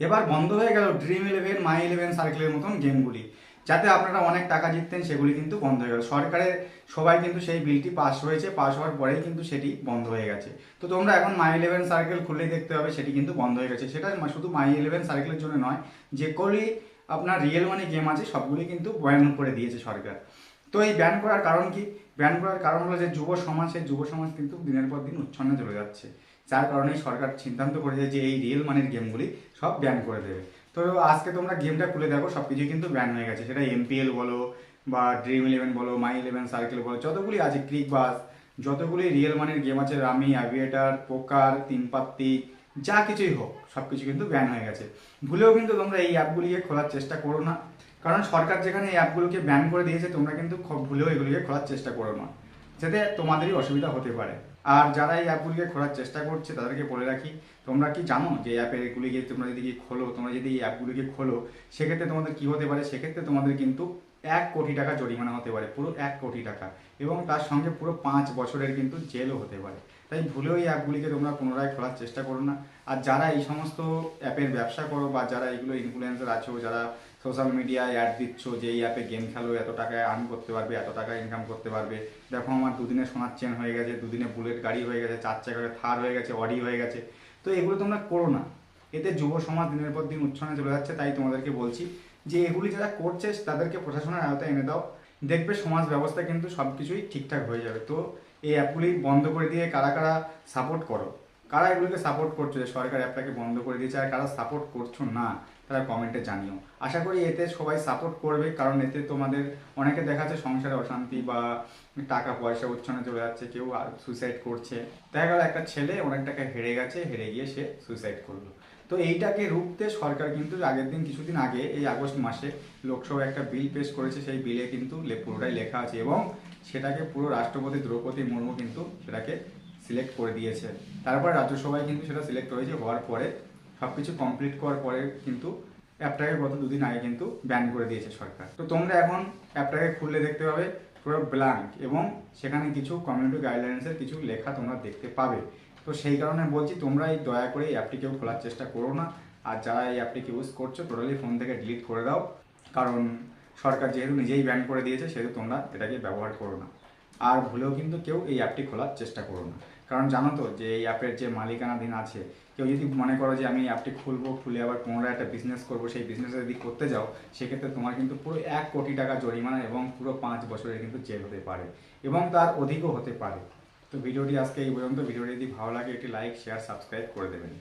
এবার বন্ধ হয়ে গেল ড্রিম ইলেভেন মাই ইলেভেন সার্কেলের মতন গেমগুলি যাতে আপনারা অনেক টাকা জিততেন, সেগুলি কিন্তু বন্ধ হয়ে গেল। সরকারের সবাই কিন্তু সেই বিলটি পাস হয়েছে। পাস হওয়ার পরেই কিন্তু সেটি বন্ধ হয়ে গেছে। তো তোমরা এখন মাই ইলেভেন সার্কেল খুললেই দেখতে হবে সেটি কিন্তু বন্ধ হয়ে গেছে। সেটা শুধু মাই ইলেভেন সার্কেলের জন্য নয় যেগুলি আপনার রিয়েল মানি গেম আছে, সবগুলি কিন্তু ব্যান করে দিয়েছে সরকার। তো এই ব্যান করার কারণ কি? ব্যান করার কারণ হলো যে যুব সমাজ, সেই যুব সমাজ কিন্তু দিনের পর দিন উচ্ছন্নে চলে যাচ্ছে। যার কারণে সরকার সিদ্ধান্ত করেছে যে এই রিয়েল মানির গেমগুলি সব ব্যান করে দেবে। তো আজকে তোমরা গেমটা খুলে দেখো সব কিছুই কিন্তু ব্যান হয়ে গেছে। সেটা এমপিএল বলো বা ড্রিম ইলেভেন বলো মাই ইলেভেন সার্কেল বলো, যতগুলি আছে ক্রিক বাস যতগুলি রিয়েল মানির গেম আছে রামি অ্যাভিয়েটার পোকার তিন পাত্তি যা কিছুই হোক সব কিছু কিন্তু ব্যান হয়ে গেছে। ভুলেও কিন্তু তোমরা এই অ্যাপগুলিকে খোলার চেষ্টা করো না। কারণ সরকার যেখানে এই অ্যাপগুলোকে ব্যান করে দিয়েছে, তোমরা কিন্তু ভুলেও এগুলিকে খোলার চেষ্টা করো না। যাতে তোমাদেরই অসুবিধা হতে পারে। আর যারা এই অ্যাপগুলিকে খোলার চেষ্টা করছে, তাদেরকে বলে রাখি, তোমরা কি জানো যে অ্যাপের এগুলিকে তোমরা যদি খোলো, তোমরা যদি এই অ্যাপগুলিকে খোলো, সেক্ষেত্রে তোমাদের কি হতে পারে? সেক্ষেত্রে তোমাদের কিন্তু এক কোটি টাকা জরিমানা হতে পারে, পুরো এক কোটি টাকা। এবং তার সঙ্গে পুরো পাঁচ বছরের কিন্তু জেলও হতে পারে। তাই ভুলেও এই অ্যাপগুলিকে তোমরা পুনরায় খোলার চেষ্টা করো না। আর যারা এই সমস্ত অ্যাপের ব্যবসা করো বা যারা এগুলো ইনফ্লুয়েন্সার আছো, যারা সোশ্যাল মিডিয়ায় অ্যাড দিচ্ছ যে এই অ্যাপে গেম খেলো, এত টাকায় আর্ন করতে পারবে, এত টাকা ইনকাম করতে পারবে। দেখো আমার দুদিনে সোনার চেন হয়ে গেছে, দুদিনে বুলেট গাড়ি হয়ে গেছে, চার চাকার থার হয়ে গেছে, অডি হয়ে গেছে। তো এগুলো তোমরা করো না। এতে যুব সমাজ দিনের পর দিন উচ্ছনে চলে যাচ্ছে, তাই তোমাদেরকে বলছি যে এগুলি যারা করছে, তাদেরকে প্রশাসনের আওতায় এনে দাও। দেখবে সমাজ ব্যবস্থা কিন্তু সব কিছুই ঠিকঠাক হয়ে যাবে। তো এই অ্যাপগুলি বন্ধ করে দিয়ে কারা কারা সাপোর্ট করো? কারা এগুলোকে সাপোর্ট করছ? যে সরকার অ্যাপটাকে বন্ধ করে দিয়েছে আর কারা সাপোর্ট করছ না? তারা কমেন্টে জানিও। আশা করি এতে সবাই সাপোর্ট করবে, কারণ এতে তোমাদের অনেকে দেখা যাচ্ছে সংসারে অশান্তি বা টাকা পয়সা উচ্ছনে চলে যাচ্ছে, কেউ আর সুইসাইড করছে। দেখা গেল একটা ছেলে অনেক টাকা হেরে গেছে, হেরে গিয়ে সে সুইসাইড করল। তো এইটাকে রুখতে সরকার কিন্তু আগের দিন কিছুদিন আগে, এই আগস্ট মাসে লোকসভায় একটা বিল পেশ করেছে, সেই বিলে কিন্তু পুরোটাই লেখা আছে এবং সেটাকে পুরো রাষ্ট্রপতি দ্রৌপদী মুর্মু কিন্তু সেটাকে সিলেক্ট করে দিয়েছে। তারপর রাজ্যসভায় কিন্তু সেটা সিলেক্ট হয়েছে, হওয়ার পরে সব কিছু কমপ্লিট করার পরে কিন্তু অ্যাপটাকে গত দুদিন আগে কিন্তু ব্যান করে দিয়েছে সরকার। তো তোমরা এখন অ্যাপটাকে খুললে দেখতে পাবে পুরো ব্ল্যাঙ্ক এবং সেখানে কিছু কমিউনিটি গাইডলাইন্সের কিছু লেখা তোমরা দেখতে পাবে। তো সেই কারণে বলছি, তোমরা এই দয়া করে এই অ্যাপটি কেউ খোলার চেষ্টা করো না। আর যারা এই অ্যাপটিকে ইউজ করছ টোটালি ফোন থেকে ডিলিট করে দাও। কারণ সরকার যেহেতু নিজেই ব্যান করে দিয়েছে, সেহেতু তোমরা এটাকে ব্যবহার করো না। আর ভুলেও কিন্তু কেউ এই অ্যাপটি খোলার চেষ্টা করো না। কারণ জানো তো যে এই অ্যাপের যে মালিকানাধীন আছে, কেউ যদি মনে করো যে আমি অ্যাপটি খুলবো, খুলে আবার পুনরায় একটা বিজনেস করব, সেই বিজনেসে যদি করতে যাও, সেক্ষেত্রে তোমার কিন্তু পুরো এক কোটি টাকা জরিমানা এবং পুরো পাঁচ বছরের কিন্তু জেল হতে পারে এবং তার অধিকও হতে পারে। তো ভিডিওটি আজকে এই পর্যন্ত। ভিডিওটি যদি ভালো লাগে, একটি লাইক শেয়ার সাবস্ক্রাইব করে দেবেন।